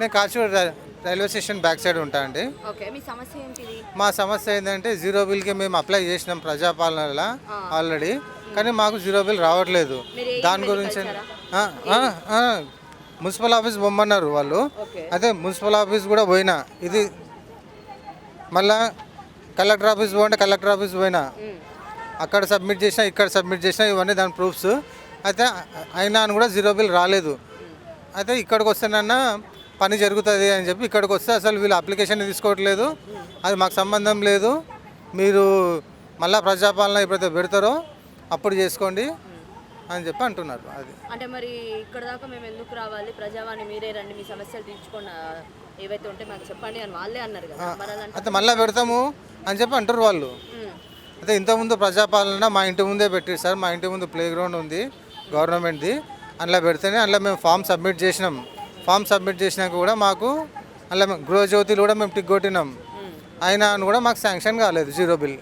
నేను Kacheguda rail- railway station back side ఉంటా అండి. ఓకే మీ సమస్య ఏంటిది? మా సమస్య ఏంటంటే జీరో బిల్కి మేము అప్లై చేసినాం ప్రజాపాలనలో ఆల్రెడీ కానీ మాకు జీరో బిల్ రావట్లేదు. దాని గురించి మున్సిపల్ ఆఫీస్ పొమ్మన్నారు వాళ్ళు. అదే మున్సిపల్ ఆఫీస్ కూడా పోయినా. ఇది మళ్ళా కలెక్టర్ ఆఫీస్ పోంటే కలెక్టర్ ఆఫీస్ పోయినా. అక్కడ సబ్మిట్ చేసినా ఇక్కడ సబ్మిట్ చేసినా ఇవన్నీ దాని ప్రూఫ్స్. అయితే అయినా అని కూడా జీరో బిల్ రాలేదు. అయితే ఇక్కడికి వస్తేనన్నా పని జరుగుతుంది అని చెప్పి ఇక్కడికి వస్తే అసలు వీళ్ళు అప్లికేషన్ తీసుకోవట్లేదు. అది మాకు సంబంధం లేదు. మీరు మళ్ళా ప్రజాపాలన ఎప్పుడైతే పెడతారో అప్పుడు చేసుకోండి అని చెప్పి అంటున్నారు అది. అంటే మరి ఇక్కడ దాకా మేము ఎందుకు రావాలి? ప్రజావాణి మీరే రండి మీ సమస్యలు తీర్చుకొని ఆ, ఏవైతే ఉంటే మాకు చెప్పండి అని వాళ్ళే అన్నారు కదా. అయితే మళ్ళీ పెడతాము అని చెప్పి అంటారు వాళ్ళు. అయితే ఇంతకుముందు ప్రజాపాలన మా ఇంటి ముందే పెట్టారు సార్. మా ఇంటి ముందు ప్లే గ్రౌండ్ ఉంది గవర్నమెంట్ది. అందులో పెడితేనే అందులో మేము ఫామ్ సబ్మిట్ చేసినాం. ఫామ్ సబ్మిట్ చేసినాక కూడా మాకు మేము గృహజ్యోతిలు కూడా మేము టిక్ కొట్టినాం. అయినా అని కూడా మాకు శాంక్షన్ కాలేదు జీరో బిల్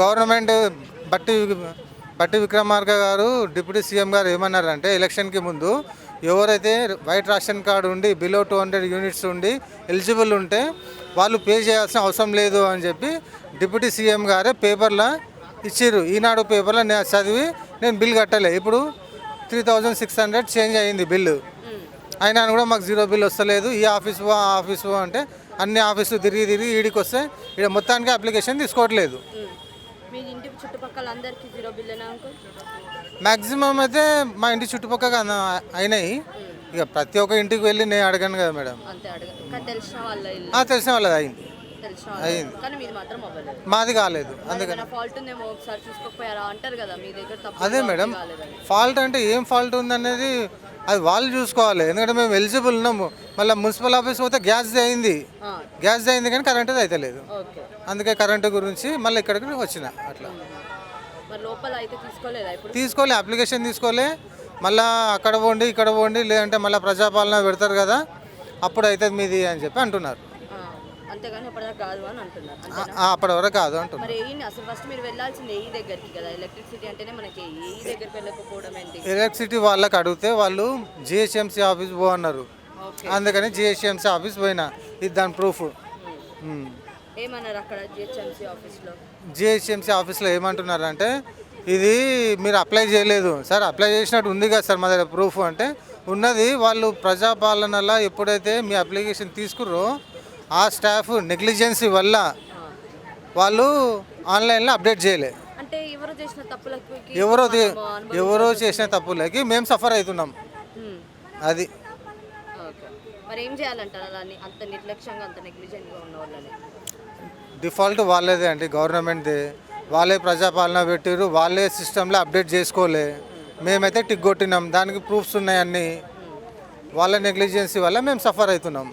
గవర్నమెంట్ బట్టి బట్టి విక్రమార్క గారు డిప్యూటీ సీఎం గారు ఏమన్నారంటే ఎలక్షన్కి ముందు ఎవరైతే వైట్ రేషన్ కార్డు ఉండి బిలో టూ హండ్రెడ్ యూనిట్స్ ఉండి ఎలిజిబుల్ ఉంటే వాళ్ళు పే చేయాల్సిన అవసరం లేదు అని చెప్పి డిప్యూటీ సీఎం గారే పేపర్లో ఇచ్చిర్రు ఈనాడు పేపర్లో నేను చదివి నేను బిల్ కట్టలే ఇప్పుడు three thousand six hundred change అయ్యింది బిల్లు. అయినా కూడా మాకు జీరో బిల్ వస్తలేదు. ఈ ఆఫీస్ ఆ ఆఫీస్ అంటే అన్ని ఆఫీసు తిరిగి తిరిగి ఈడికి వస్తే ఇక్కడ మొత్తానికి అప్లికేషన్ తీసుకోవట్లేదు. మ్యాక్సిమం అయితే మా ఇంటి చుట్టుపక్కల అయినాయి. ఇక ప్రతి ఒక్క ఇంటికి వెళ్ళి నేను అడగాను కదా మేడం. తెలిసిన వాళ్ళది అయింది. కానీ మీది మాత్రం అవ్వలేదు. మాది కాలేదు అందుకని. ఫాల్ట్ ఉందేమో ఒకసారి చూసుకోకపోయారా? అంటారు కదా మీ దగ్గర తప్పు అదే మేడం ఫాల్ట్ అంటే ఏం ఫాల్ట్ ఉందనేది అది వాళ్ళు చూసుకోవాలి. ఎందుకంటే మేము ఎలిజిబుల్ ఉన్నాము మళ్ళీ మున్సిపల్ ఆఫీస్ పోతే గ్యాస్ అయింది గ్యాస్ అయింది కానీ కరెంటుది అయితే లేదు. అందుకే కరెంటు గురించి మళ్ళీ ఇక్కడికి వచ్చిన అట్లా. తీసుకోలే అప్లికేషన్ తీసుకోలే. మళ్ళా అక్కడ పోండి ఇక్కడ పోండి లేదంటే మళ్ళీ ప్రజాపాలన పెడతారు కదా అప్పుడు అవుతుంది మీది అని చెప్పి అంటున్నారు. అంతేగాని అప్పటిదాకా కాదు అని అంటున్నారు. అంతేనా? అప్పటి వరకు కాదు మరి అసలు ఫస్ట్ మీరు వెళ్ళాల్సింది దగ్గరికి కదా? ఎలక్ట్రిసిటీ అంటేనే మనకి దగ్గరికి వెళ్ళకపోవడం ఏంటి? ఎలక్ట్రిసిటీ వాళ్ళకి అడిగితే వాళ్ళు జిహెచ్ఎంసీ ఆఫీస్ పో అన్నారు. ఓకే. అందుకని జిహెచ్ఎంసీ ఆఫీస్ పోయినా. ఇది దాని ప్రూఫ్ ఏమన్నారు అక్కడ జిహెచ్ఎంసీ ఆఫీస్లో జిహెచ్ఎంసీ ఆఫీస్లో ఏమంటున్నారంటే ఇది మీరు అప్లై చేయలేదు. సార్ అప్లై చేసినట్టు ఉంది కదా సార్ మా దగ్గర ప్రూఫ్ అంటే. ఉన్నది వాళ్ళు ప్రజాపాలనలో ఎప్పుడైతే మీ అప్లికేషన్ తీసుకుర్రో ఆ స్టాఫ్ నెగ్లిజెన్సీ వల్ల వాళ్ళు ఆన్లైన్లో అప్డేట్ చేయలే. అంటే ఎవరు చేసిన తప్పులకి ఎవరో చేసిన తప్పులకి మేము సఫర్ అవుతున్నాం. అది. మరి ఏం చేయాలంటారు అలా అని అంత నిర్లక్ష్యంగా అంత నెగ్లిజెంట్గా ఉన్న వాళ్ళని? డిఫాల్ట్ వాళ్ళదే అండి గవర్నమెంట్దే. వాళ్ళే ప్రజాపాలన పెట్టారు వాళ్ళే సిస్టంలో అప్డేట్ చేసుకోలే. మేమైతే టిక్ కొట్టినాం దానికి ప్రూఫ్స్ ఉన్నాయన్నీ వాళ్ళ నెగ్లిజెన్సీ వల్ల మేము సఫర్ అవుతున్నాం.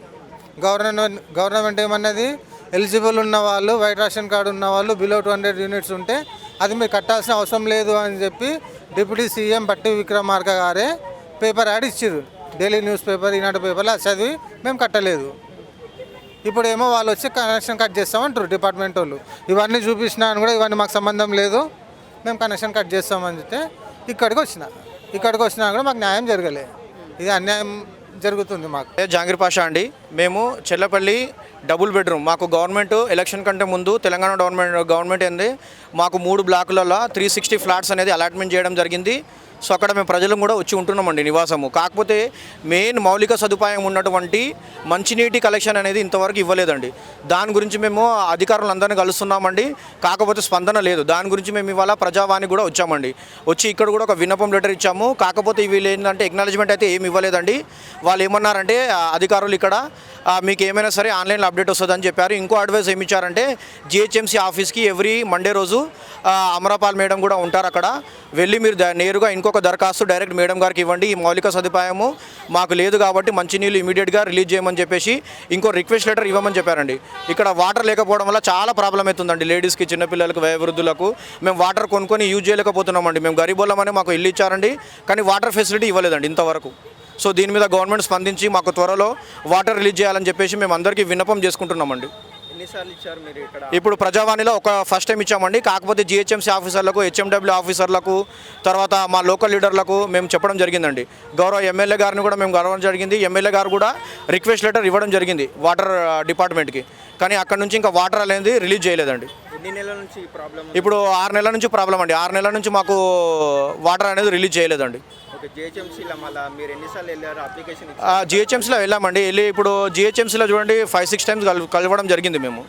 గవర్నమెంట్ గవర్నమెంట్ ఏమన్నది? ఎలిజిబుల్ ఉన్న వాళ్ళు వైట్ రేషన్ కార్డు ఉన్న వాళ్ళు బిలో టూ హండ్రెడ్ యూనిట్స్ ఉంటే అది మీరు కట్టాల్సిన అవసరం లేదు అని చెప్పి డిప్యూటీ సీఎం బట్టి విక్రమార్క గారే పేపర్ యాడ్ ఇచ్చారు డైలీ న్యూస్ పేపర్ ఈనాడు పేపర్లో అది చదివి మేము కట్టలేదు. ఇప్పుడు ఏమో వాళ్ళు వచ్చి కనెక్షన్ కట్ చేస్తామంటారు డిపార్ట్మెంట్ వాళ్ళు. ఇవన్నీ చూపించినా అని కూడా ఇవన్నీ మాకు సంబంధం లేదు. మేము కనెక్షన్ కట్ చేస్తామని చెప్తే ఇక్కడికి వచ్చిన. ఇక్కడికి వచ్చినా కూడా మాకు న్యాయం జరగలే. ఇది అన్యాయం జరుగుతుంది మాకు. ఏ పాషా అండి. మేము చెల్లపల్లి డబుల్ బెడ్రూమ్. మాకు గవర్నమెంట్ ఎలక్షన్ కంటే ముందు తెలంగాణ గవర్నమెంట్ గవర్నమెంట్ ఏంది? మాకు మూడు బ్లాకులలో త్రీ సిక్స్టీ ఫ్లాట్స్ అనేది అలాట్మెంట్ చేయడం జరిగింది. సో అక్కడ మేము ప్రజలు కూడా వచ్చి ఉంటున్నామండి నివాసము. కాకపోతే మెయిన్ మౌలిక సదుపాయం ఉన్నటువంటి మంచినీటి కలెక్షన్ అనేది ఇంతవరకు ఇవ్వలేదండి. దాని గురించి మేము అధికారులందరినీ కలుస్తున్నామండి. కాకపోతే స్పందన లేదు. దాని గురించి మేము ఇవాళ ప్రజావాణి కూడా వచ్చామండి. వచ్చి ఇక్కడ కూడా ఒక విన్నపం లెటర్ ఇచ్చాము. కాకపోతే వీళ్ళు ఏంటంటే ఎక్నాలజ్మెంట్ అయితే ఏమి ఇవ్వలేదండి. వాళ్ళు ఏమన్నారంటే అధికారులు ఇక్కడ మీకు ఏమైనా సరే ఆన్లైన్లో అప్డేట్ వస్తుందని చెప్పారు. ఇంకో అడ్వైస్ ఏమి ఇచ్చారంటే జిహెచ్ఎంసీ ఆఫీస్కి ఎవ్రీ మండే రోజు అమరాపాల్ మేడం కూడా ఉంటారు అక్కడ. వెళ్ళి మీరు నేరుగా నేరుగా ఇంకొక దరఖాస్తు డైరెక్ట్ మేడం గారికి ఇవ్వండి. ఈ మౌలిక సదుపాయము మాకు లేదు కాబట్టి మంచినీళ్ళు ఇమీడియట్గా రిలీజ్ చేయమని చెప్పేసి ఇంకో రిక్వెస్ట్ లెటర్ ఇవ్వమని చెప్పారండి. ఇక్కడ వాటర్ లేకపోవడం వల్ల చాలా ప్రాబ్లం అవుతుందండి లేడీస్కి చిన్నపిల్లలకు వయోవృద్ధులకు. మేము వాటర్ కొనుక్కొని యూజ్ చేయలేకపోతున్నామండి. మేము గరీబోళ్ళమని మాకు ఇల్లు ఇచ్చారండి కానీ వాటర్ ఫెసిలిటీ ఇవ్వలేదండి ఇంతవరకు. సో దీని మీద గవర్నమెంట్ స్పందించి మాకు త్వరలో వాటర్ రిలీజ్ చేయాలని చెప్పేసి మేము అందరికీ విన్నపం చేసుకుంటున్నామండి. ఎన్నిసార్లు ఇచ్చారు మీరు ఇక్కడ? ఇప్పుడు ప్రజావాణిలో ఒక ఫస్ట్ టైం ఇచ్చామండి. కాకపోతే జిహెచ్ఎంసీ ఆఫీసర్లకు హెచ్ఎండబ్ల్యూ ఆఫీసర్లకు తర్వాత మా లోకల్ లీడర్లకు మేము చెప్పడం జరిగిందండి. గౌరవ ఎమ్మెల్యే గారిని కూడా మేము గౌరవం జరిగింది. ఎమ్మెల్యే గారు కూడా రిక్వెస్ట్ లెటర్ ఇవ్వడం జరిగింది వాటర్ డిపార్ట్మెంట్కి కానీ అక్కడ నుంచి ఇంకా వాటర్ అనేది రిలీజ్ చేయలేదండి. ఎన్ని నెలల నుంచి ఈ ప్రాబ్లం ఇప్పుడు ఆరు నెలల నుంచి ప్రాబ్లం అండి. ఆరు నెలల నుంచి మాకు వాటర్ అనేది రిలీజ్ చేయలేదండి. జిహెచ్ఎంసీలో వెళ్ళామండి. వెళ్ళి ఇప్పుడు జిహెచ్ఎంసీలో చూడండి ఫైవ్ సిక్స్ టైమ్స్ కల్ కలవడం జరిగింది మేము.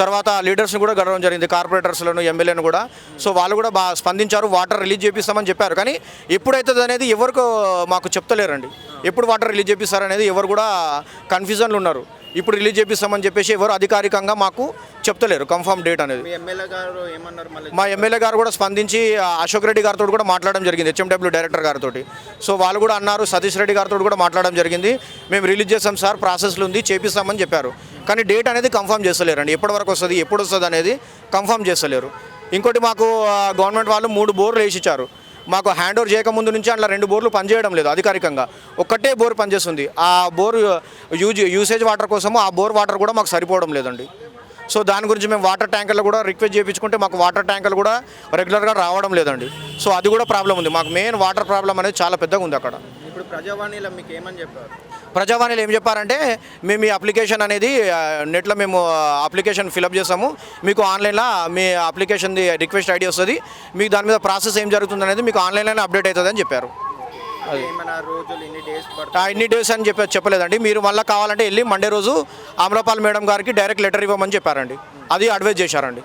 తర్వాత లీడర్స్ని కూడా కలవడం జరిగింది కార్పొరేటర్స్లను ఎమ్మెల్యేను కూడా. సో వాళ్ళు కూడా బాగా స్పందించారు వాటర్ రిలీజ్ చేపిస్తామని చెప్పారు. కానీ ఎప్పుడైతుంది అనేది ఎవరికి మాకు చెప్తలేరండి. ఎప్పుడు వాటర్ రిలీజ్ చేపిస్తారు అనేది ఎవరు కూడా కన్ఫ్యూజన్లు ఉన్నారు. ఇప్పుడు రిలీజ్ చేపిస్తామని చెప్పేసి ఎవరు అధికారికంగా మాకు చెప్తలేరు కన్ఫర్మ్ డేట్ అనేది. మీ ఎమ్మెల్యే గారు కూడా స్పందించి అశోక్ రెడ్డి గారితో కూడా మాట్లాడడం జరిగింది హెచ్ఎండబ్ల్యూ డైరెక్టర్ గారితో సో వాళ్ళు కూడా అన్నారు సతీష్ రెడ్డి గారితో కూడా మాట్లాడడం జరిగింది. మేము రిలీజ్ చేస్తాం సార్ ప్రాసెస్లో ఉంది చేపిస్తామని చెప్పారు. కానీ డేట్ అనేది కన్ఫర్మ్ చేస్తలేరండి. ఎప్పటి వరకు వస్తుంది ఎప్పుడు వస్తుంది అనేది కన్ఫర్మ్ చేస్తలేరు. ఇంకోటి మాకు గవర్నమెంట్ వాళ్ళు మూడు బోర్లు వేసి ఇచ్చారు మాకు హ్యాండ్ ఓవర్ చేయకముందు నుంచి అట్లా రెండు బోర్లు పనిచేయడం లేదు అధికారికంగా. ఒక్కటే బోర్ పనిచేస్తుంది. ఆ బోర్ యూజ్ యూసేజ్ వాటర్ కోసము ఆ బోర్ వాటర్ కూడా మాకు సరిపోవడం లేదండి. సో దాని గురించి మేము వాటర్ ట్యాంకర్లు కూడా రిక్వెస్ట్ చేయించుకుంటే మాకు వాటర్ ట్యాంకర్లు కూడా రెగ్యులర్గా రావడం లేదండి. సో అది కూడా ప్రాబ్లం ఉంది. మాకు మెయిన్ వాటర్ ప్రాబ్లం అనేది చాలా పెద్దగా ఉంది అక్కడ. ఇప్పుడు ప్రజావాణిలో మీకు ఏమని చెప్పారు? ప్రజావాణిలో ఏం చెప్పారంటే మేము ఈ అప్లికేషన్ అనేది నెట్లో మేము అప్లికేషన్ ఫిలప్ చేస్తాము. మీకు ఆన్లైన్లో మీ అప్లికేషన్ది రిక్వెస్ట్ ఐడి వస్తుంది. మీకు దాని మీద ప్రాసెస్ ఏం జరుగుతుంది అనేది మీకు ఆన్లైన్లోనే అప్డేట్ అవుతుంది అని చెప్పారు ఎన్ని డేస్ అని చెప్పి చెప్పలేదండి. మీరు మళ్ళీ కావాలంటే వెళ్ళి మండే రోజు అమలాపాల్ మేడం గారికి డైరెక్ట్ లెటర్ ఇవ్వమని చెప్పారండి. అది అడ్వైజ్ చేశారండి.